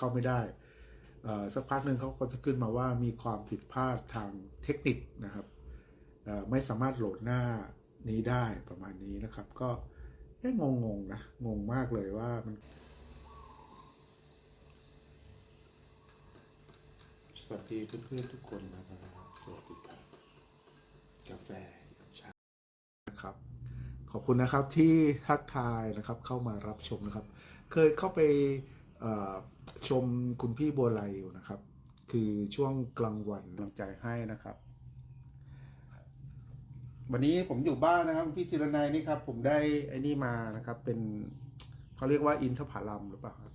เข้าไม่ได้เอ่อสักพักหนึ่งเขาก็จะขึ้นมาว่ามีความผิดพลาดทางเทคนิคนะครับเอ่อไม่สามารถโหลดหน้านี้ได้ประมาณนี้นะครับ ก็เอ๊ะงงๆนะงงมากเลยว่ามัน สวัสดีเพื่อนๆทุกคนนะครับสวัสดีครับกาแฟยามเช้านะครับ ขอบคุณนะครับที่ทักทายนะครับเข้ามารับชมนะครับ เคยเข้าไปเอ่อ ชมคุณพี่บัวไลอยู่นะครับ คือช่วงกลางวันกำลังใจให้นะครับ วันนี้ผมอยู่บ้านนะครับพี่จิรนัยนี่ครับ ผมได้ไอ้นี่มานะครับ เป็นเขาเรียกว่าอินทผลัมหรือเปล่าครับ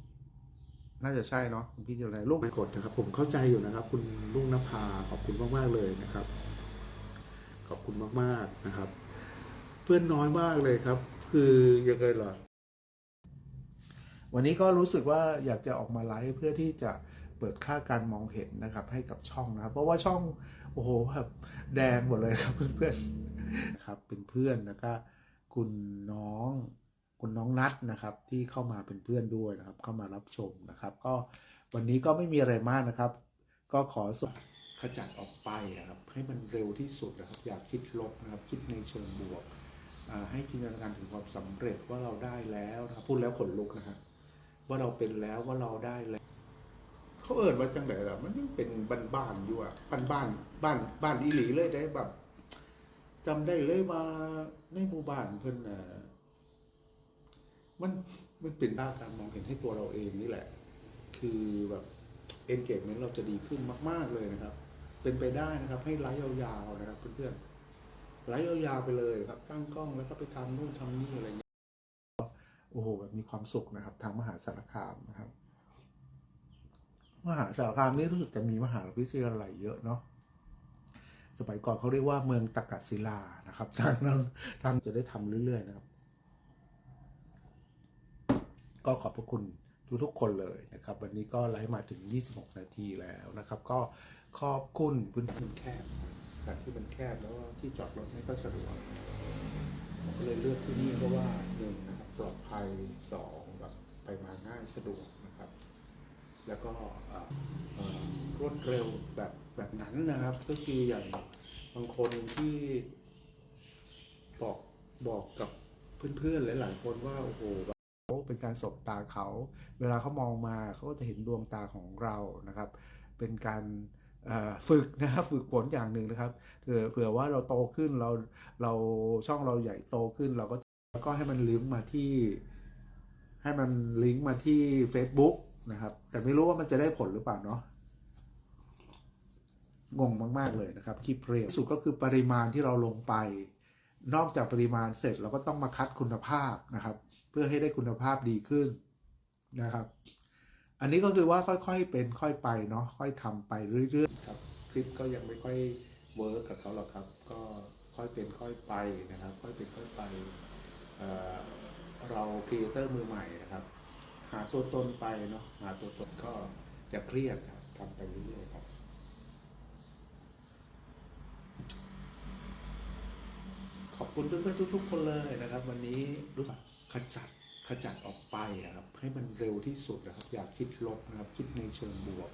น่าจะใช่เนาะคุณพี่จิรนัยลูกไปกดนะครับ ผมเข้าใจอยู่นะครับ คุณลุงนภาขอบคุณมากๆเลยนะครับ ขอบคุณมากๆนะครับ เพื่อนน้อยมากเลยครับ คือยังไงล่ะ วันนี้ก็รู้สึกว่าอยากจะออกมาไลฟ์เพื่อที่จะเปิดค่าการมองเห็นนะครับ ให้กับช่องนะครับเพราะว่าช่องโอ้โหแบบแดงหมดเลยครับเพื่อนๆนะครับเป็นเพื่อนแล้วก็คุณน้องคุณน้องนัดนะครับ ที่เข้ามาเป็นเพื่อนด้วยนะครับ เข้ามารับชมนะครับ ก็วันนี้ก็ไม่มีอะไรมากนะครับ ก็ขอส่งขจัดออกไปนะครับ ให้มันเร็วที่สุดนะครับ อยากคิดลบนะครับ คิดในเชิงบวกให้จินตนาการถึงความสำเร็จว่าเราได้แล้วนะครับพูดแล้วขนลุกนะฮะ ว่าเราเป็นแล้วว่าเราได้แล้วเขาเอิญว่าจังไดล่ะ มันยังเป็นบ้านๆอยู่อะบ้านบ้านบ้านบ้านอีหลีเลยได้แบบจำได้เลยว่าในหมู่บ้านเพิ่นน่ะมันมันเป็นด้านการมองเห็นให้ตัวเราเองนี่แหละ คือแบบ engagement เราจะดีขึ้นมาก ๆ เลยนะครับ เป็นไปได้นะครับ ให้ไลฟ์ยาวๆนะครับเพื่อนๆไลฟ์ยาวๆไปเลยครับตั้งกล้องแล้วก็ไปทำนู่นทำนี่อะไรเงี้ย โอ้โหแบบมีความสุขนะครับ ทางมหาสารคามนะครับ มหาสารคามนี่รู้สึกจะมีมหาวิทยาลัยเยอะเนาะสมัยก่อนเขาเรียกว่าเมืองตะกศิลานะครับทางนั้นทางจะได้ทำเรื่อยๆนะครับ ก็ขอบพระคุณทุกๆคนเลยนะครับ วันนี้ก็ไลฟ์มาถึง 26 นาทีแล้วนะครับ ก็ขอบคุณพื้นที่แคบสถานที่มันแคบแล้วที่จอดรถไม่ค่อยสะดวก ก็เลยเลือกที่นี่เพราะว่าหนึ่งนะครับปลอดภัยสองแบบไปมาง่ายสะดวกนะครับ แล้วก็รวดเร็วแบบแบบนั้นนะครับ ก็คืออย่างบางคนที่บอกบอกกับเพื่อนๆหลายๆคนว่าโอ้โหแบบเป็นการสบตาเขา เวลาเขามองมาเขาก็จะเห็นดวงตาของเรานะครับ เป็นการ ฝึกนะครับฝึกฝนอย่างหนึ่งนะครับเผื่อว่าเราโตขึ้นเราเราช่องเราใหญ่โตขึ้น เราก็แล้วก็ให้มันลิงก์มาที่ ให้มันลิงก์มาที่ Facebook นะครับ แต่ไม่รู้ว่ามันจะได้ผลหรือเปล่าเนาะงงมาก ๆ เลยนะครับคลิปเร็วสุดก็คือปริมาณที่เราลงไป นอกจากปริมาณเสร็จเราก็ต้องมาคัดคุณภาพนะครับ เพื่อให้ได้คุณภาพดีขึ้นนะครับ อันนี้ก็คือว่าค่อยๆเป็นค่อยไปเนาะค่อยทำไปเรื่อยๆครับคลิปก็ยังไม่ค่อยเวิร์กกับเขาหรอกครับ ก็ค่อยเป็นค่อยไปนะครับ ค่อยเป็นค่อยไปเเราครีเอเตอร์มือใหม่นะครับ หาตัวตนไปเนาะหาตัวตนก็จะเครียดครับทำไปเรื่อยๆครับขอบคุณเพื่อนๆทุกๆคนเลยนะครับ วันนี้รู้สึกขจัด ขจัดออกไปอะครับให้มันเร็วที่สุดนะครับ อยากคิดลบนะครับ คิดในเชิงบวก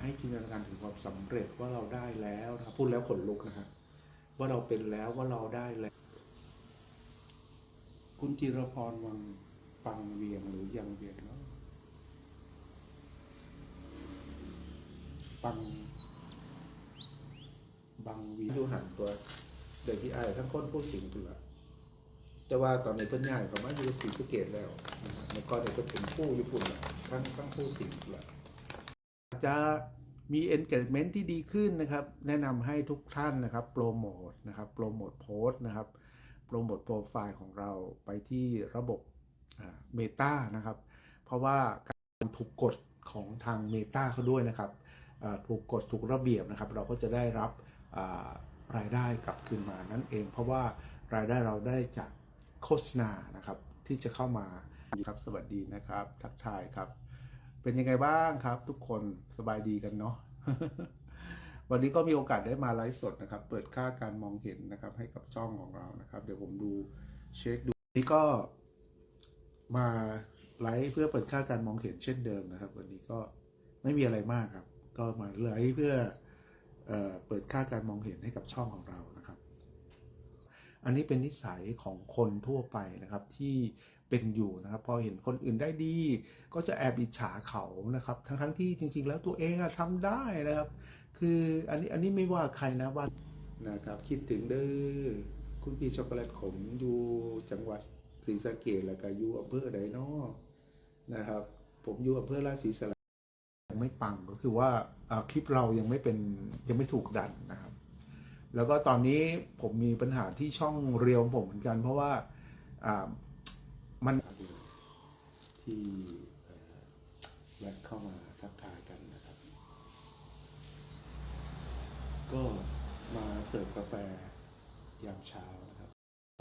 ให้จินตนาการถึงความสำเร็จว่าเราได้แล้วนะครับพูดแล้วขนลุกนะฮะว่าเราเป็นแล้วว่าเราได้แล้ว คุณจิรพรวังปังเวียงหรือยังเวียงเนาะปังบางวีดูหันตัวเด็กที่ไอ้ทั้งคนผู้สิงห์เปลือก แต่ว่าตอนนี้เพิ่นย้ายเขามาอยู่ศรีสะเกดแล้วนะครับเมื่อก่อนเนี่ยเพิ่นเป็นผู้ญี่ปุ่นละทั้งทั้งผู้สิงห์ลือกจะมี engagement ที่ดีขึ้นนะครับ แนะนำให้ทุกท่านนะครับโปรโมทนะครับโปรโมทโพสต์นะครับโปรโมทโปรไฟล์ของเราไปที่ระบบเมตานะครับ เพราะว่าการถูกกฎของทางเมตาเขาด้วยนะครับถูกกฎถูกระเบียบนะครับ เราก็จะได้รับรายได้กลับคืนมานั่นเอง เพราะว่ารายได้เราได้จาก โฆษณานะครับที่จะเข้ามาครับสวัสดีนะครับ ทักทายครับ เป็นยังไงบ้างครับ ทุกคนสบายดีกันเนาะวันนี้ก็มีโอกาสได้มาไลฟ์สดนะครับ เปิดค่าการมองเห็นนะครับ ให้กับช่องของเรานะครับ เดี๋ยวผมดูเช็คดูนี่ก็มาไลฟ์เพื่อเปิดค่าการมองเห็นเช่นเดิมนะครับ วันนี้ก็ไม่มีอะไรมากครับ ก็มาไลฟ์เพื่อเออเปิดค่าการมองเห็นให้กับช่องของเรา อันนี้เป็นนิสัยของคนทั่วไปนะครับที่เป็นอยู่นะครับ พอเห็นคนอื่นได้ดี ก็จะแอบอิจฉาเขานะครับ ทั้งๆที่จริง ๆ แล้วตัวเองอะทำได้นะครับ คืออันนี้อันนี้ไม่ว่าใครนะว่านะครับคิดถึงเด้อคุณพี่ช็อกโกแลตขมอยู่จังหวัดศรีสะเกษแล้วก็อยู่อำเภอใดเนาะนะครับ ผมอยู่อำเภอราชสีสะยังไม่ปังก็คือว่าคลิปเรายังไม่เป็นยังไม่ถูกดันนะครับ แล้วก็ตอนนี้ผมมีปัญหาที่ช่องเรียวของผมเหมือนกัน เพราะว่าอ่ามันที่เอ่อแวะเข้ามาทักทายกันนะครับ ก็มาเสิร์ฟกาแฟยามเช้านะครับ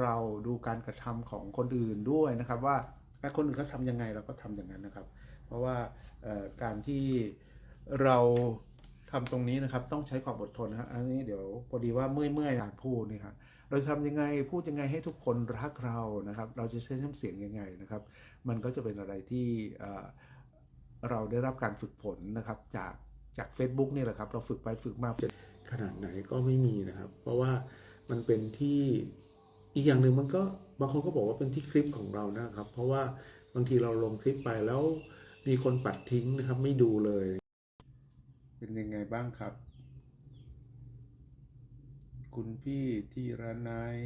เราดูการกระทำของคนอื่นด้วยนะครับ ว่าถ้าคนอื่นเขาทำยังไงเราก็ทำอย่างนั้นนะครับ เพราะว่าเอ่อการที่เรา ทำตรงนี้นะครับต้องใช้ความอดทนนะฮะอันนี้เดี๋ยวพอดีว่าเมื่อยเมื่อยๆการพูดนี่ครับเราจะทำยังไงพูดยังไงให้ทุกคนรักเรานะครับ เราจะใช้น้ำเสียงยังไงนะครับ มันก็จะเป็นอะไรที่เอ่อเราได้รับการฝึกฝนนะครับจากจาก Facebook นี่แหละครับ เราฝึกไปฝึกมาขนาดไหนก็ไม่มีนะครับ เพราะว่ามันเป็นที่อีกอย่างหนึ่งมันก็บางคนก็บอกว่าเป็นที่คลิปของเรานะครับ เพราะว่าบางทีเราลงคลิปไปแล้วมีคนปัดทิ้งนะครับ ไม่ดูเลย เป็นยังไงบ้างครับ คุณพี่ที่ระนาย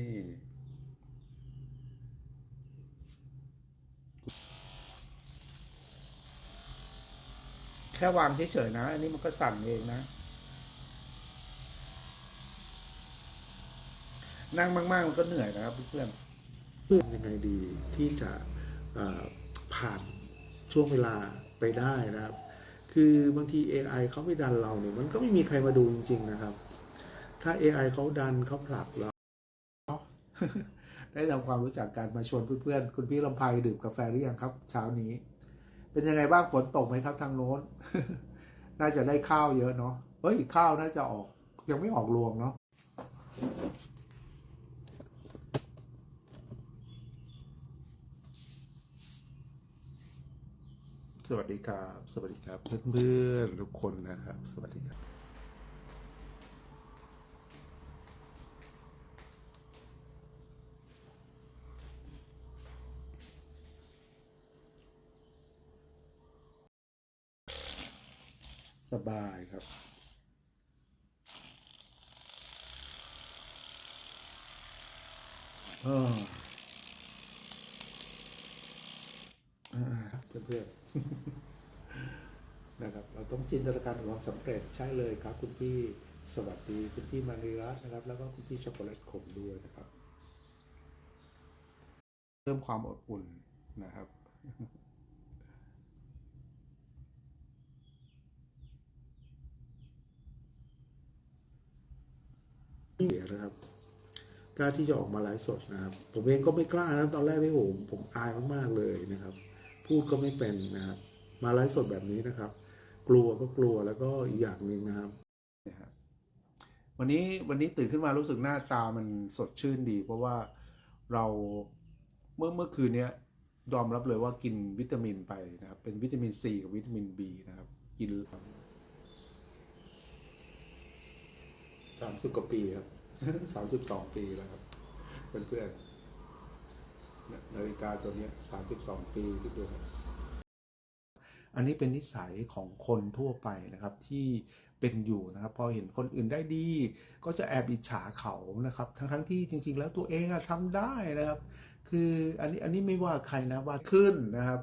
แค่วางเฉยๆนะ อันนี้มันก็สั่นเองนะ นั่งมากๆมันก็เหนื่อยนะครับเพื่อนเพื่อนยังไงดีที่จะเอ่อผ่านช่วงเวลาไปได้นะครับ คือบางที AI เขาไม่ดันเราเนี่ยมันก็ไม่มีใครมาดูจริง ๆ นะครับ ถ้า AI เขาดันเขาผลักเราได้ทำความรู้จักกันมาชวนเพื่อนๆ คุณพี่ลำไพดื่มกาแฟหรือยังครับ เช้านี้ เป็นยังไงบ้างฝนตกไหมครับทางโน้น น่าจะได้ข้าวเยอะเนาะเฮ้ยข้าวน่าจะออก ยังไม่ออกรวงเนาะ สวัสดีครับ สวัสดีครับเพื่อนๆทุกคนนะครับ สวัสดีครับ สบายครับ เอออ่าเพื่อนๆ นะครับ เราต้องจิ นตนาการถึงความสำเร็จใช่เลยครับ คุณพี่สวัสดีคุณพี่มาริรัตนะครับ แล้วก็คุณพี่ช็อกโกแลตขมด้วยนะครับ เริ่มความอบอุ่นนะครับเหลือนะครับกล้าที่จะออกมาไลฟ์สดนะครับ ผมเองก็ไม่กล้านะตอนแรกที่ผมผมอายมากๆเลยนะครับ พูดก็ไม่เป็นนะครับ มาไลฟ์สดแบบนี้นะครับ กลัวก็กลัวแล้วก็อีกอย่างหนึ่งนะครับวันนี้วันนี้ตื่นขึ้นมารู้สึกหน้าตามันสดชื่นดี เพราะว่าเราเมื่อเมื่อคืนเนี้ยยอมรับเลยว่ากินวิตามินไปนะครับ เป็นวิตามินซีกับวิตามินบีนะครับ กินสามสิบกว่าปีครับสามสิบสองปีแล้วครับเพื่อนๆเนี่ยนาฬิกาตัวเนี้สามสิบสองปีคิดดูครับ อันนี้เป็นนิสัยของคนทั่วไปนะครับที่เป็นอยู่นะครับพอเห็นคนอื่นได้ดี ก็จะแอบอิจฉาเขานะครับ ทั้งทั้งๆที่จริง ๆ แล้วตัวเองอะทำได้นะครับ คืออันนี้อันนี้ไม่ว่าใครนะว่าขึ้นนะครับ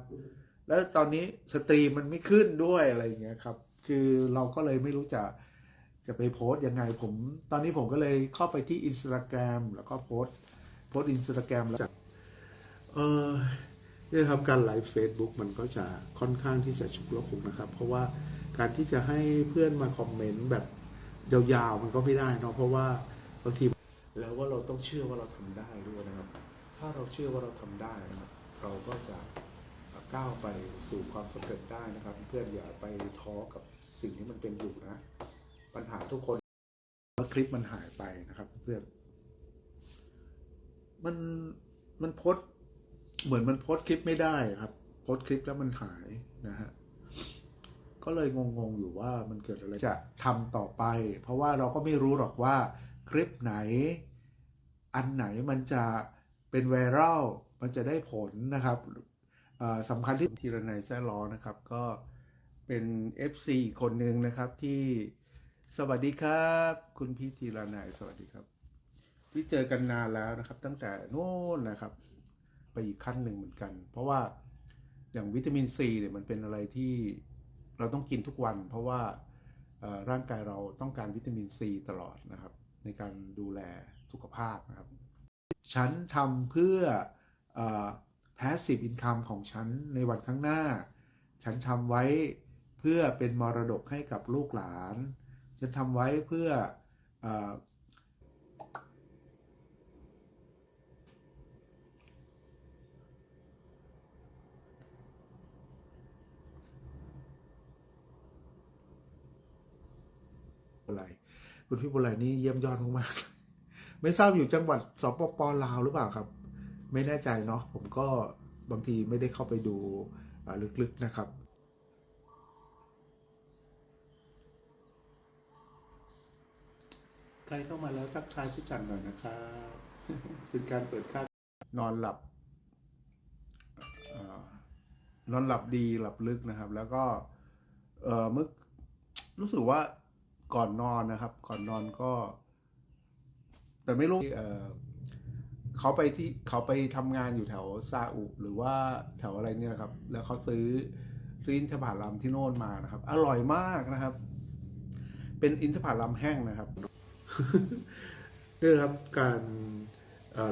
แล้วตอนนี้สตรีมันไม่ขึ้นด้วยอะไรอย่างเงี้ยครับ คือเราก็เลยไม่รู้จะจะไปโพสต์ยังไงผม ตอนนี้ผมก็เลยเข้าไปที่อินสตาแกรมแล้วก็โพสต์โพสต์อินสตาแกรมแล้วเออ นี่ยครับการไลฟ์เฟซบุ๊กมันก็จะค่อนข้างที่จะฉุกละหุกนะครับ เพราะว่าการที่จะให้เพื่อนมาคอมเมนต์แบบยาวๆมันก็ไม่ได้เนาะเพราะว่าบางทีแล้วว่าเราต้องเชื่อว่าเราทำได้ด้วยนะครับ ถ้าเราเชื่อว่าเราทำได้นะครับเราก็จะก้าวไปสู่ความสำเร็จได้นะครับ เพื่อนอย่าไปท้อกับสิ่งที่มันเป็นอยู่นะ ปัญหาทุกคนว่าคลิปมันหายไปนะครับ เพื่อนมันมันพสต์ เหมือนมันโพสคลิปไม่ได้ครับผสคลิปแล้วมันหายนะฮะก็เลยงงๆอยู่ว่ามันเกิดอะไรจะทำต่อไป เพราะว่าเราก็ไม่รู้หรอกว่าคลิปไหน อันไหนมันจะเป็นไวรัลมันจะได้ผลนะครับสำคัญที่ทีรนัยแซ่ล้อนะครับ ก็เป็น FC อีกคนหนึ่งนะครับที่สวัสดีครับ คุณพี่ทีรนัยสวัสดีครับที่เจอกันนานแล้วนะครับ ตั้งแต่โน่นนะครับ ไปอีกขั้นหนึ่งเหมือนกัน เพราะว่าอย่างวิตามินซีเนี่ยมันเป็นอะไรที่เราต้องกินทุกวัน เพราะว่าร่างกายเราต้องการวิตามินซีตลอดนะครับ ในการดูแลสุขภาพนะครับ ฉันทำเพื่ออ passive income ของฉันในวันข้างหน้า ฉันทำไว้เพื่อเป็นมรดกให้กับลูกหลาน ฉันทำไว้เพื่อออ บุไร คุณพี่บุไรนี่เยี่ยมยอดมากๆไม่ทราบอยู่จังหวัดสปปลาวหรือเปล่าครับ ไม่แน่ใจเนาะผมก็บางทีไม่ได้เข้าไปดูอ่าลึกๆนะครับใครเข้ามาแล้วทักทายพี่จันหน่อยนะครับเป็นการเปิดค่านอนหลับเอ่อนอนหลับดีหลับลึกนะครับ แล้วก็เอ่อเมื่อรู้สึกว่า ก่อนนอนนะครับ ก่อนนอนก็ แต่ไม่รู้เออเขาไปที่เขาไปทำงานอยู่แถวซาอุหรือว่าแถวอะไรเนี่ยนะครับ แล้วเขาซื้อซื้ออินทผลัมที่โน่นมานะครับ อร่อยมากนะครับ เป็นอินทผลัมแห้งนะครับนี่ครับการ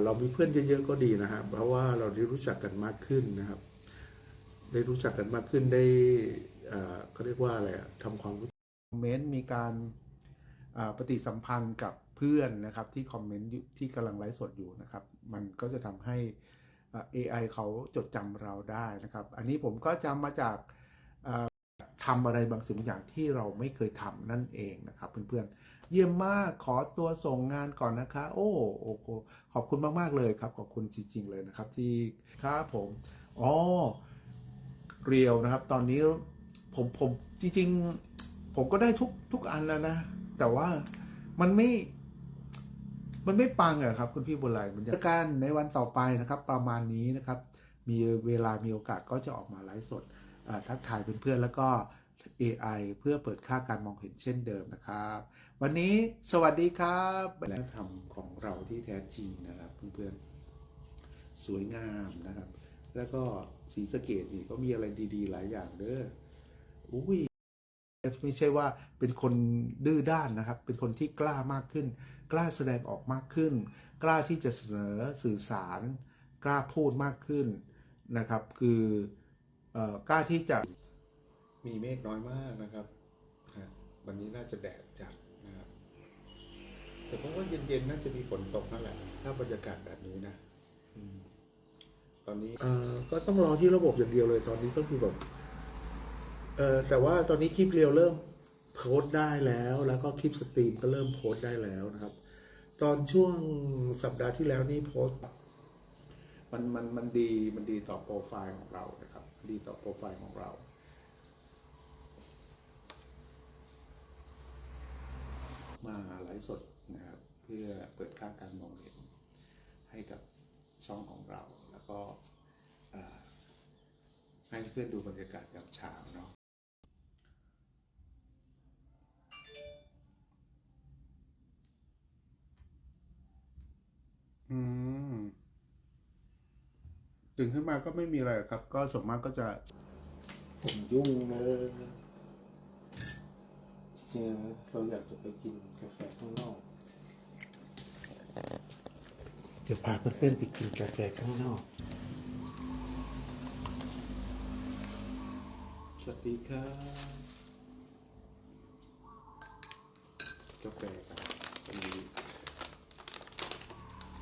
เรามีเพื่อนเยอะๆก็ดีนะครับเพราะว่าเราได้รู้จักกันมากขึ้นนะครับ ได้รู้จักกันมากขึ้นได้เอ่อเขาเรียกว่าอะไรทำความรู้ คอมเมนต์มีการปฏิสัมพันธ์กับเพื่อนนะครับที่คอมเมนต์ที่กำลังไลฟ์สดอยู่นะครับ มันก็จะทำให้อ่า AI เขาจดจำเราได้นะครับ อันนี้ผมก็จำมาจากทำอะไรบางสิ่งบางอย่างที่เราไม่เคยทำนั่นเองนะครับเพื่อนๆ เยี่ยมมากขอตัวส่งงานก่อนนะคะ โอ้โอ้โหขอบคุณมากๆเลยครับ ขอบคุณจริง ๆ เลยนะครับ ที่ครับผมอ๋อเรียวนะครับ ตอนนี้ผมผมจริง ๆ ผมก็ได้ทุกทุกอันแล้วนะ แต่ว่ามันไม่ มันไม่ปังอะครับคุณพี่บุญไลมันจะการในวันต่อไปนะครับ ประมาณนี้นะครับ มีเวลามีโอกาสก็จะออกมาไลฟ์สดทักทายเพื่อนๆแล้วก็ AI เพื่อเปิดค่าการมองเห็นเช่นเดิมนะครับ วันนี้สวัสดีครับและธรรมของเราที่แท้จริงนะครับ เพื่อนๆสวยงามนะครับ แล้วก็สีสเกดนี่ก็มีอะไรดี ๆ หลายอย่างเด้ออุ้ย ไม่ใช่ว่าเป็นคนดื้อด้านนะครับ เป็นคนที่กล้ามากขึ้น กล้าแสดงออกมากขึ้น กล้าที่จะเสนอสื่อสาร กล้าพูดมากขึ้นนะครับ คืออกล้าที่จะมีเมฆน้อยมากนะครับ วันนี้น่าจะแดดจัดนะครับ แต่เพราะว่าเย็นๆน่าจะมีฝนตกนั่นแหละ ถ้าบรรยากาศแบบนี้นะอตอนนี้ก็ต้องรอที่ระบบอย่างเดียวเลย ตอนนี้ก็คือแบบ เออแต่ว่าตอนนี้คลิปเรียวเริ่มโพสต์ได้แล้ว แล้วก็คลิปสตรีมก็เริ่มโพสต์ได้แล้วนะครับ ตอนช่วงสัปดาห์ที่แล้วนี่โพสต์มันมันมันดีมันดีต่อโปรไฟล์ของเรานะครับ ดีต่อโปรไฟล์ของเรามาไลฟ์สดนะครับเพื่อเปิดค่าการมองเห็นให้กับช่องของเรา แล้วก็ให้เพื่อนดูบรรยากาศยามเช้าเนาะ อืมตื่นขึ้นมาก็ไม่มีอะไรครับ ก็ส่วนมากก็จะผมยุ่งเลยจริงๆเราอยากจะไปกินกาแฟข้างนอก เดี๋ยวพาเพื่อนๆไปกินกาแฟข้างนอกสวัสดีครับกาแฟครับอันนี้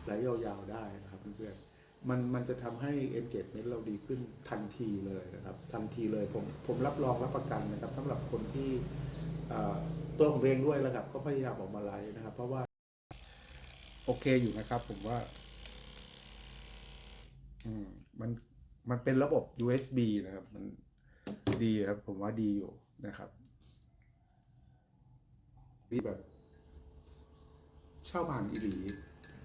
ไหลยาวๆได้นะครับเพื่อนๆมันมันจะทำให้ engagement เราดีขึ้นทันทีเลยนะครับทันทีเลยผมผมรับรองรับประกันนะครับสำหรับคนที่ตัวผมเองด้วยแล้วครับก็พยายามออกมาไลฟ์นะครับ เพราะว่า โอเคอยู่นะครับ ผมว่า อืมมันมันเป็นระบบ USB นะครับ มันดีครับ ผมว่าดีอยู่นะครับนี่แบบเช่าบ้านอีหลี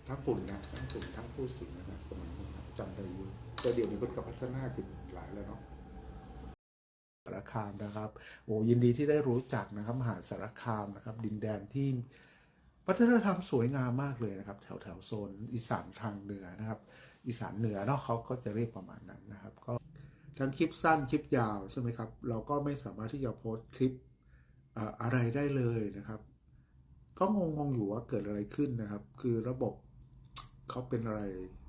ทั้งปุ่นนะทั้งปุ่นทั้งผู้สิงห์นะสมัยนั้นจำได้อยู่แต่เดี๋ยวนี้เพิ่นก็พัฒนาขึ้นหลายแล้วเนาะสารคามนะครับโอ้ยินดีที่ได้รู้จักนะครับมหาสารคามนะครับ ดินแดนที่วัฒนธรรมสวยงามมากเลยนะครับ แถวแถวโซนอีสานทางเหนือนะครับ อีสานเหนือเนาะเขาก็จะเรียกประมาณนั้นนะครับ ก็ทั้งคลิปสั้นคลิปยาวใช่ไหมครับ เราก็ไม่สามารถที่จะโพสต์คลิปอะไรได้เลยนะครับ ก็งงงอยู่ว่าเกิดอะไรขึ้นนะครับ คือระบบ เขาเป็นอะไร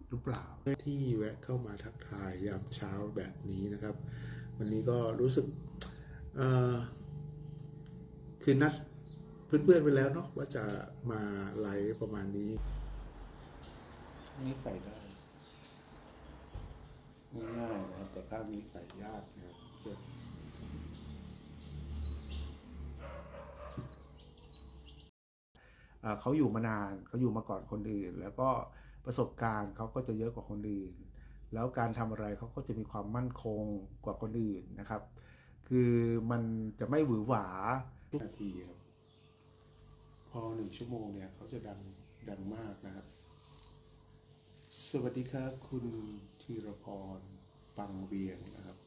หรือเปล่าที่แวะเข้ามาทักทายยามเช้าแบบนี้นะครับ วันนี้ก็รู้สึกคือนัดเพื่อนๆไปแล้วเนาะว่าจะมาไลฟ์ประมาณนี้นี่ใส่ได้ง่ายๆนะครับแต่ข้างนี้ใส่ยากนะครับเขาอยู่มานานเขาอยู่มาก่อนคนอื่น แล้วก็ ประสบการณ์เขาก็จะเยอะกว่าคนอื่น แล้วการทำอะไรเขาก็จะมีความมั่นคงกว่าคนอื่นนะครับ คือมันจะไม่หวือหวาทุกนาทีครับพอหนึ่งชั่วโมงเนี่ยเขาจะดังดังมากนะครับ สวัสดีครับ คุณธีรพรปังเวียงนะครับ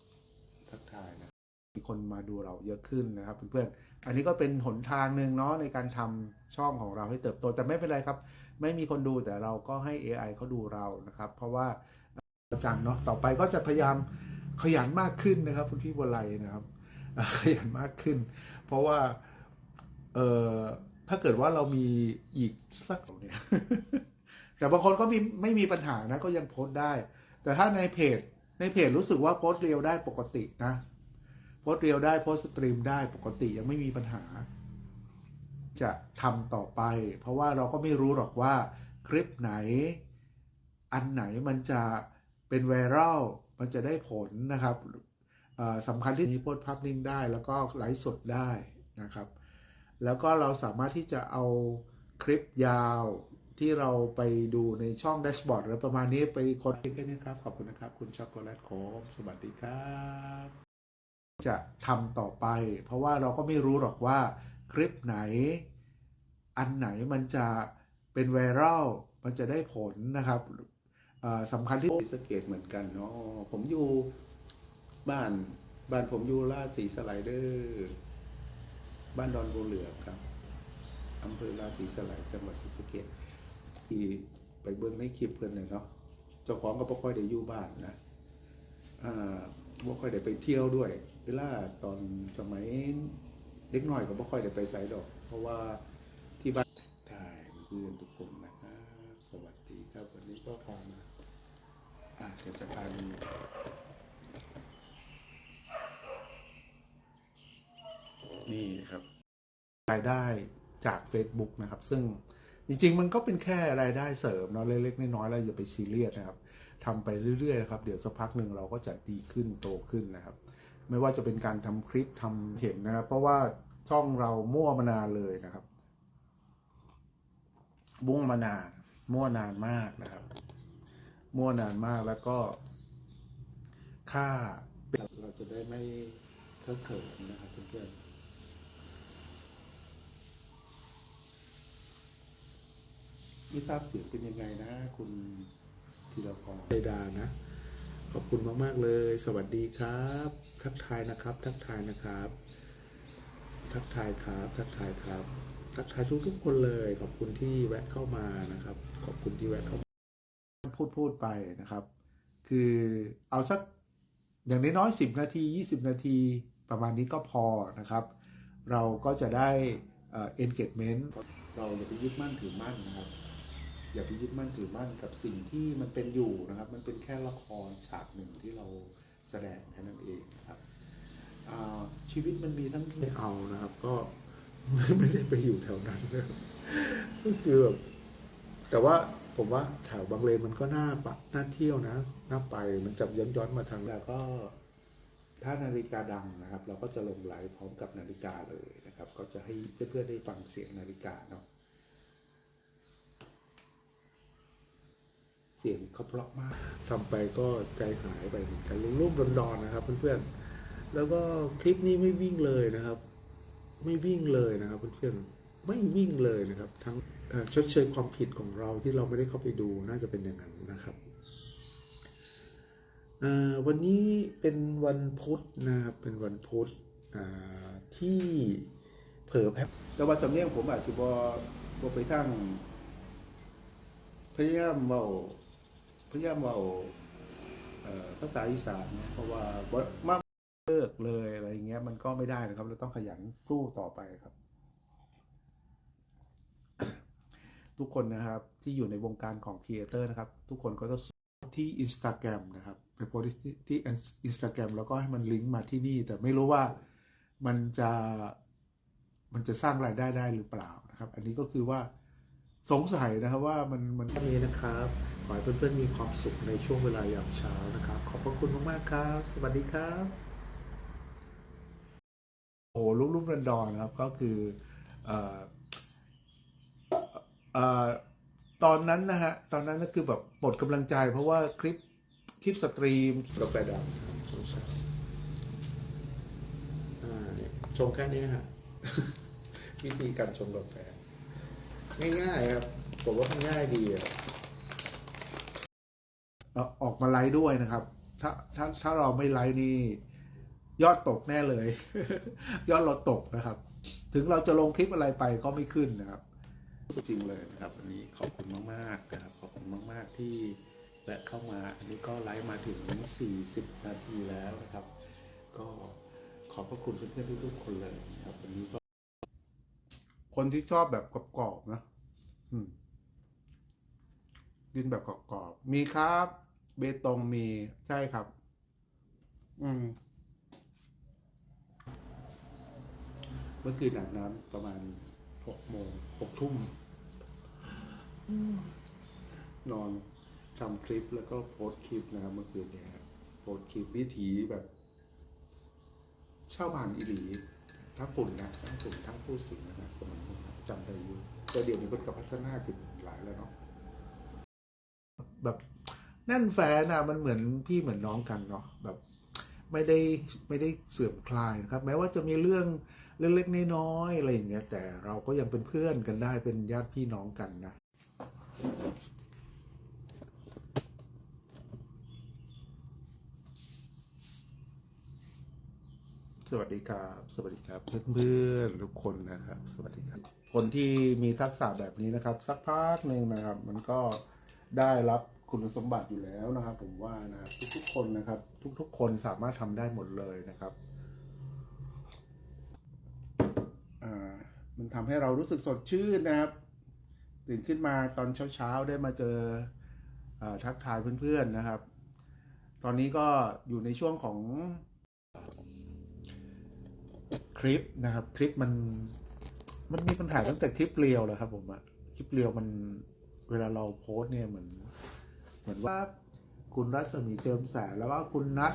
ทักทายนะมีคนมาดูเราเยอะขึ้นนะครับเพื่อนๆอันนี้ก็เป็นหนทางหนึ่งเนาะในการทำช่องของเราให้เติบโตแต่ไม่เป็นไรครับ ไม่มีคนดูแต่เราก็ให้ AI เขาดูเรานะครับ เพราะว่าประจังเนาะต่อไปก็จะพยายามขยันมากขึ้นนะครับคุณพี่บัวไลนะครับขยันมากขึ้น เพราะว่าเอ่อถ้าเกิดว่าเรามีอีกสักเนี่ยแต่บางคนก็มีไม่มีปัญหานะก็ยังโพสต์ได้ แต่ถ้าในเพจในเพจรู้สึกว่าโพสต์เรียวได้ปกตินะโพสต์เรียวได้โพสต์สตรีมได้ปกติยังไม่มีปัญหา จะทำต่อไป เพราะว่าเราก็ไม่รู้หรอกว่าคลิปไหน อันไหนมันจะเป็นไวรัลมันจะได้ผลนะครับสำคัญที่นี้โพสภาพนิ่งได้แล้วก็ไลฟ์สดได้นะครับ แล้วก็เราสามารถที่จะเอาคลิปยาวที่เราไปดูในช่องแดชบอร์ดหรือประมาณนี้ไปกดแค่นี้ครับ ขอบคุณนะครับ คุณช็อกโกแลตโคมสวัสดีครับ จะทำต่อไป เพราะว่าเราก็ไม่รู้หรอกว่า คลิปไหน อันไหนมันจะเป็นไวรัลมันจะได้ผลนะครับสำคัญที่ศรีสะเกตเหมือนกันเนาะผมอยู่บ้านบ้านผมอยู่ราชสีสไลเดอร์บ้านดอนบัวเหลือครับอำเภอราศีสไลจังหวัดศรีสะเกษที่ไปเบิ่งในคลิปเพื่อนเลยเนาะเจ้าของก็บ่ค่อยได้อยู่บ้านนะอ่าบ่ค่อยได้ไปเที่ยวด้วย เวลาตอนสมัย เด็กน้อยก็บ่ค่อยได้ไปไสดอก เพราะว่าที่บ้านถ่ายเพื่อนทุกคนนะครับ สวัสดีครับวันนี้ก็พามาอ่าเดี๋ยวจะพามีนี่ครับรายได้จาก Facebook นะครับ ซึ่งจริง ๆ มันก็เป็นแค่รายได้เสริมเนาะเล็กๆน้อยๆเราอย่าไปซีเรียสนะครับทำไปเรื่อยๆนะครับ เดี๋ยวสักพักหนึ่งเราก็จะดีขึ้นโตขึ้นนะครับ ไม่ว่าจะเป็นการทำคลิปทำเห็นนะครับ เพราะว่าช่องเรามั่วมานานเลยนะครับบุ้งมานานมั่วนานมากนะครับ มั่วนานมากแล้วก็ ค่าเราจะได้ไม่เคอะเขินนะครับเพื่อนไม่ทราบเสียงเป็นยังไงนะ คุณธีรพรไดานะ ขอบคุณมากๆเลย สวัสดีครับ ทักทายนะครับ ทักทายนะครับ ทักทายครับ ทักทายครับ ทักทายทุกๆคนเลย ขอบคุณที่แวะเข้ามานะครับ ขอบคุณที่แวะเข้ามาพูดพูดไปนะครับ คือเอาสักอย่างน้อยๆสิบนาทียี่สิบนาทีประมาณนี้ก็พอนะครับ เราก็จะได้เอ่อ engagement เราอย่าไปยึดมั่นถือมั่นนะครับ อย่าไปยึดมั่นถือมั่นกับสิ่งที่มันเป็นอยู่นะครับ มันเป็นแค่ละครฉากหนึ่งที่เราแสดงแค่นั้นเองนะครับอ่าชีวิตมันมีทั้งไม่เอานะครับ ก็ไม่ได้ไปอยู่แถวนั้นนะครับก็คือแบบแต่ว่าผมว่าแถวบางเลนมันก็น่าปะน่าเที่ยวนะน่าไปมันจะย้อนย้อนๆมาทางแล้วก็ถ้านาฬิกาดังนะครับ เราก็จะลงไลฟ์พร้อมกับนาฬิกาเลยนะครับ ก็จะให้เพื่อนๆได้ฟังเสียงนาฬิกาเนาะ สียงเขาเพราะมากทำไปก็ใจหายไปเหมือนกันรุ่มๆร้อนๆนะครับ เพื่อนๆ แล้วก็คลิปนี้ไม่วิ่งเลยนะครับ ไม่วิ่งเลยนะครับ เพื่อนๆ ไม่วิ่งเลยนะครับ ทั้งเอ่อชดเชยความผิดของเราที่เราไม่ได้เข้าไปดูน่าจะเป็นอย่างนั้นนะครับวันนี้เป็นวันพุธนะครับ เป็นวันพุธที่เผลอแพร่แต่ว่าสำเนียงผมอาจสิบบ่ไปทั้งพยายามเว้า พยายามว้าเอ่อภาษาอีสานเนะเพราะว่ามากเลิกเลยอะไรเงี้ย มันก็ไม่ได้นะครับ เราต้องขยันสู้ต่อไปครับ ทุกคนนะครับที่อยู่ในวงการของครีเอเตอร์นะครับ ทุกคนก็ต้องที่ Instagram นะครับไปโพสต์ที่ที่ Instagram แล้วก็ให้มันลิงก์มาที่นี่ แต่ไม่รู้ว่ามันจะมันจะสร้างรายได้ได้หรือเปล่านะครับ อันนี้ก็คือว่า สงสัยนะครับว่ามันมันนี้นะครับ ขอให้เพื่อนๆมีความสุขในช่วงเวลายามเช้านะครับ ขอบพระคุณมากๆครับ สวัสดีครับโอ้โหลุ่มลุ่มดอนๆนะครับก็คือเอ่อเอ่อตอนนั้นนะฮะ ตอนนั้นก็คือแบบหมดกำลังใจเพราะว่าคลิปคลิปสตรีมกาแฟดำครับสงสารอ่าเนี่ยชงแค่นี้ฮะ วิธีการชงกาแฟ ง่ายๆครับผมว่ามันง่ายดีอะเอาออกมาไลฟ์ด้วยนะครับ ถ้าถ้าถ้าเราไม่ไลฟ์นี่ยอดตกแน่เลย ยอดเราตกนะครับ ถึงเราจะลงคลิปอะไรไปก็ไม่ขึ้นนะครับ จริงเลยนะครับอันนี้ขอบคุณมากๆนะครับขอบคุณมากๆที่แวะเข้ามาอันนี้ก็ไลฟ์มาถึง 40 นาทีแล้วนะครับ ก็ขอบพระคุณเพื่อนๆทุกๆคนเลยนะครับวันนี้ก็ คนที่ชอบแบบกรอบๆนะกินแบบกรอบๆมีครับ เบตงมีใช่ครับ อืมเมื่อคืนอาบน้ำประมาณหกโมงหกทุ่มนอนทำคลิปแล้วก็โพสคลิปนะครับเมื่อคืนเนี่ยโพสคลิปวิถีแบบ เช่าบ้านอีหลี ทั้งปุ่นนะทั้งปุ่นทั้งผู้สิงนะสมัยนั้นนะจำได้อยู่แต่เดี๋ยวนี้มันก็พัฒนาขึ้นหลายแล้วเนาะแบบแน่นแฟนอะมันเหมือนพี่เหมือนน้องกันเนาะแบบ ไม่ได้ไม่ได้เสื่อมคลายนะครับ แม้ว่าจะมีเรื่องเล็กๆน้อยๆอะไรอย่างเงี้ยแต่เราก็ยังเป็นเพื่อนกันได้เป็นญาติพี่น้องกันนะ สวัสดีครับ สวัสดีครับ เพื่อนๆทุกคนนะครับ สวัสดีครับ คนที่มีทักษะแบบนี้นะครับ สักพักหนึ่งนะครับ มันก็ได้รับคุณสมบัติอยู่แล้วนะครับ ผมว่านะครับทุกๆคนนะครับ ทุกๆ คนสามารถทำได้หมดเลยนะครับมันทำให้เรารู้สึกสดชื่นนะครับ ตื่นขึ้นมาตอนเช้าๆได้มาเจออทักทายเพื่อนๆนะครับ ตอนนี้ก็อยู่ในช่วงของ คลิปนะครับ คลิปมัน มันมีปัญหาตั้งแต่คลิปเรียวแล้วครับ ผมอะคลิปเรียวมันเวลาเราโพสเนี่ยเหมือน เหมือนว่าคุณรัศมีเจิมแสงแล้วก็คุณนัท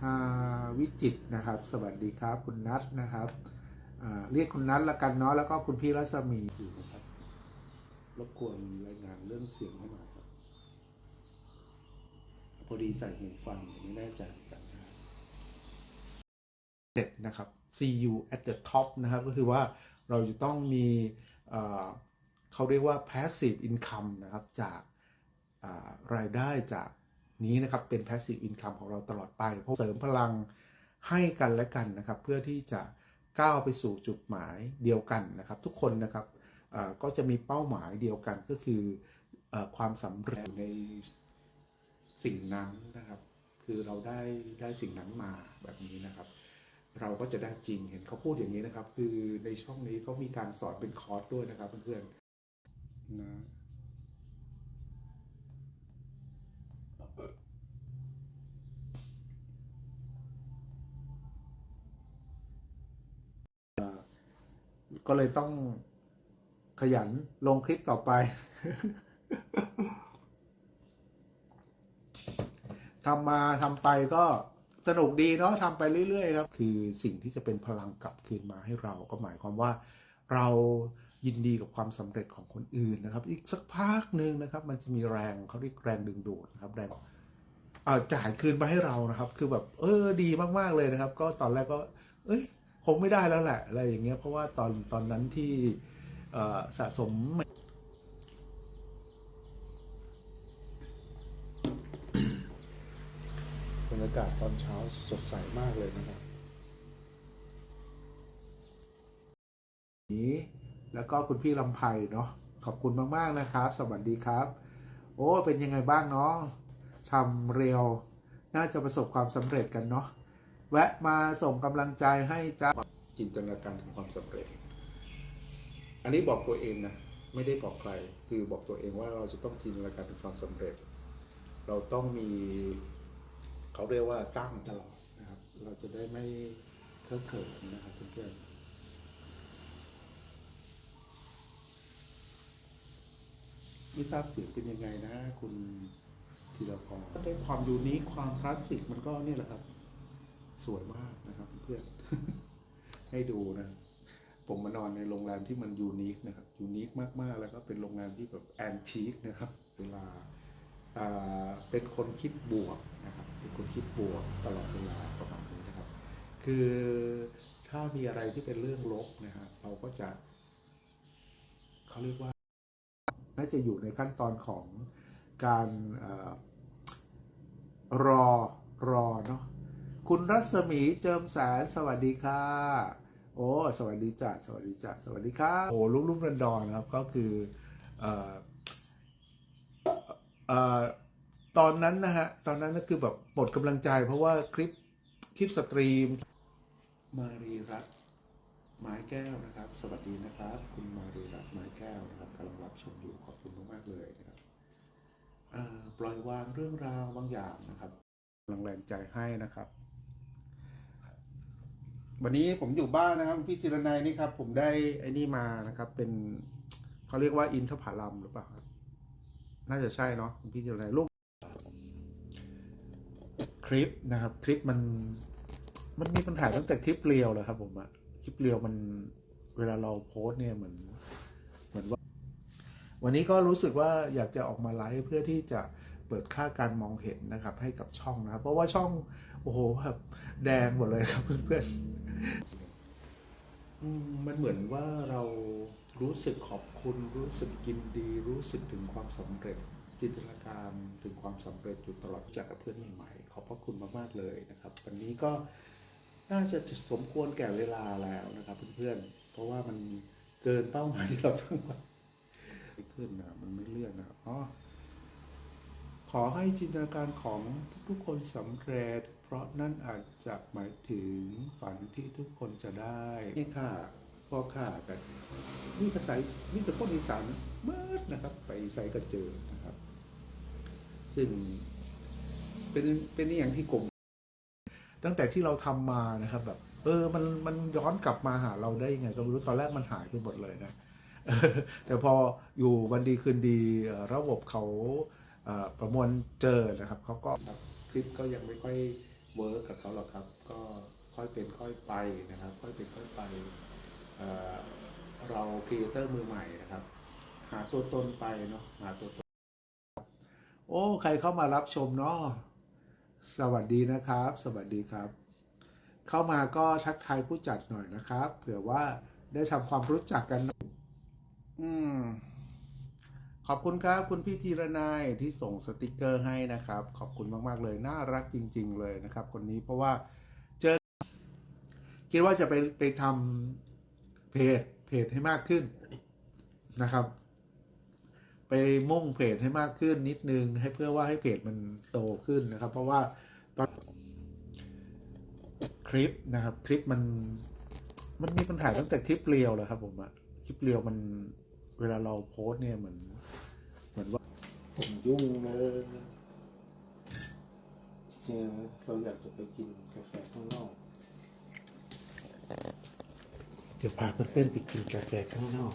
ฮาวิจิตนะครับ สวัสดีครับ คุณนัทนะครับเรียกคุณนัทละกันเนาะแล้วก็คุณพี่รัศมีอยู่นะครับรบกวนรายงานเรื่องเสียงให้หน่อยครับ พอดีใส่หูฟังไม่แน่ใจ เหมือนกันนะครับเด็ดนะครับ see you at the top นะครับ ก็คือว่าเราจะต้องมีเขาเรียกว่า passive income นะครับ จากรายได้จากนี้นะครับ เป็น passive income ของเราตลอดไป เพราะเสริมพลังให้กันและกันนะครับ เพื่อที่จะก้าวไปสู่จุดหมายเดียวกันนะครับ ทุกคนนะครับก็จะมีเป้าหมายเดียวกันก็คือเออความสำเร็จในสิ่งนั้นนะครับ คือเราได้ได้สิ่งนั้นมาแบบนี้นะครับ เราก็จะได้จริงเห็นเขาพูดอย่างนี้นะครับ คือในช่องนี้เขามีการสอนเป็นคอร์สด้วยนะครับเพื่อนๆนะเอ่อก็เลยต้องขยันลงคลิปต่อไป ทำมาทำไปก็ สนุกดีเนาะทำไปเรื่อยๆครับ คือสิ่งที่จะเป็นพลังกลับคืนมาให้เราก็หมายความว่า เรายินดีกับความสำเร็จของคนอื่นนะครับ อีกสักพักหนึ่งนะครับ มันจะมีแรงเขาเรียกแรงดึงดูดนะครับ แรงอ่าจ่ายคืนมาให้เรานะครับ คือแบบ เออดีมากๆเลยนะครับ ก็ตอนแรกก็ เอ้ยคงไม่ได้แล้วแหละอะไรอย่างเงี้ยเพราะว่าตอนตอนนั้นที่สะสม บรรยากาศตอนเช้าสดใสมากเลยนะครับนี้แล้วก็คุณพี่ลำไพเนาะขอบคุณมาก ๆ นะครับ สวัสดีครับ โอ้เป็นยังไงบ้างเนาะทำเร็ว น่าจะประสบความสำเร็จกันเนาะแวะมาส่งกำลังใจให้จ้าจินตนาการถึงความสำเร็จ อันนี้บอกตัวเองนะไม่ได้บอกใคร คือบอกตัวเองว่าเราจะต้องจินตนาการถึงความสำเร็จ เราต้องมี เขาเรียกว่าตั้งตลอดนะครับ เราจะได้ไม่เคอะเขินนะครับเพื่อนๆไม่ทราบเสียงเป็นยังไงนะ คุณธีรพรได้ความยูนิคความคลาสสิกมันก็เนี่ยแหละครับ สวยมากนะครับเพื่อนๆให้ดูนะผมมานอนในโรงแรมที่มันยูนิคนะครับยูนิคมากๆ แล้วก็เป็นโรงแรมที่แบบแอนทีคนะครับ เวลา เป็นคนคิดบวกนะครับเป็นคนคิดบวกตลอดเวลาประมาณนี้นะครับ คือถ้ามีอะไรที่เป็นเรื่องลบนะฮะเราก็จะเขาเรียกว่า น่าจะอยู่ในขั้นตอนของการอรอรอเนาะคุณรัศมีเจิมแสนสวัสดีค่ะ โอ้สวัสดีจ้ะสวัสดีจ้ะสวัสดีครับโอ้ลูกลูกรันดอนนะครับก็คืออ ตอนนั้นนะฮะ ตอนนั้นก็คือแบบหมดกำลังใจ เพราะว่าคลิปคลิปสตรีม มารีรัตไม้แก้วนะครับ สวัสดีนะครับ คุณมารีรัตไม้แก้วนะครับกำลังรับชมอยู่ขอบคุณมากๆเลยนะครับปล่อยวางเรื่องราวบางอย่างนะครับกำลังแรงใจให้นะครับ วันนี้ผมอยู่บ้านนะครับพี่จิรนัยนี่ครับ ผมได้ไอ้นี่มานะครับ เป็นเขาเรียกว่าอินทผลัมหรือเปล่าครับ น่าจะใช่เนาะคุณพี่จิรนัยลูกคลิปนะครับ คลิปมันมันมีปัญหาตั้งแต่คลิปเรียวเลยครับผมอะคลิปเรียวมันเวลาเราโพสเนี่ยเหมือนเหมือนว่า วันนี้ก็รู้สึกว่าอยากจะออกมาไลฟ์เพื่อที่จะเปิดค่าการมองเห็นนะครับ ให้กับช่องนะครับ เพราะว่าช่องโอ้โหแบบแดงหมดเลยครับเพื่อนๆมันเหมือนว่าเรา รู้สึกขอบคุณรู้สึกยินดี รู้สึกถึงความสำเร็จ จินตนาการถึงความสำเร็จอยู่ตลอดจากกับเพื่อนใหม่ๆขอบพระคุณมากๆเลยนะครับ วันนี้ก็น่าจะสมควรแก่เวลาแล้วนะครับเพื่อนๆ เพราะว่ามันเกินเป้าหมายที่เราตั้งไว้ไม่ขึ้นนะมันไม่เลื่อนนะอ๋อขอให้จินตนาการของทุกคนสำเร็จ เพราะนั่นอาจจะหมายถึงฝันที่ทุกคนจะได้นี่ค่ะ พ่อข้ากันนี่ภาษานี่แต่คนอีสานมื่อนะครับ ไปใส่กระเจอนะครับ ซึ่งเป็นเป็นอย่างที่กลมตั้งแต่ที่เราทำมานะครับ แบบ เออ มันมันย้อนกลับมาหาเราได้ยังไง ก็ไม่รู้ตอนแรกมันหายไปหมดเลยนะแต่พออยู่วันดีคืนดีระบบเขาประมวลเจอนะครับเขาก็คลิปก็ยังไม่ค่อยเวิร์กกับเขาหรอกครับ ก็ค่อยเป็นค่อยไปนะครับ ค่อยเป็นค่อยไป เเราครีเอเตอร์มือใหม่นะครับ หาตัวตนไปเนาะหาตัวตน โอ้ ใครเข้ามารับชมเนาะสวัสดีนะครับ สวัสดีครับ เข้ามาก็ทักทายผู้จัดหน่อยนะครับ เผื่อว่าได้ทำความรู้จักกัน อืมขอบคุณครับ คุณพี่ธีรนายที่ส่งสติกเกอร์ให้นะครับ ขอบคุณมาก ๆ เลย น่ารักจริง ๆ เลยนะครับ คนนี้เพราะว่าเจอ คิดว่าจะไปไปทำ เพจเพจให้มากขึ้นนะครับ ไปมุ่งเพจให้มากขึ้นนิดนึง ให้เพื่อว่าให้เพจมันโตขึ้นนะครับ เพราะว่าตอนคลิปนะครับ คลิปมัน มันมีปัญหาตั้งแต่คลิปเรียวแล้วครับ ผมอะคลิปเรียวมันเวลาเราโพสเนี่ยเหมือน เหมือนว่า ผมยุ่งเลยจริงๆเราอยากจะไปกินกาแฟข้างนอก เดี๋ยวพาเพื่อนๆไปกินกาแฟข้างนอก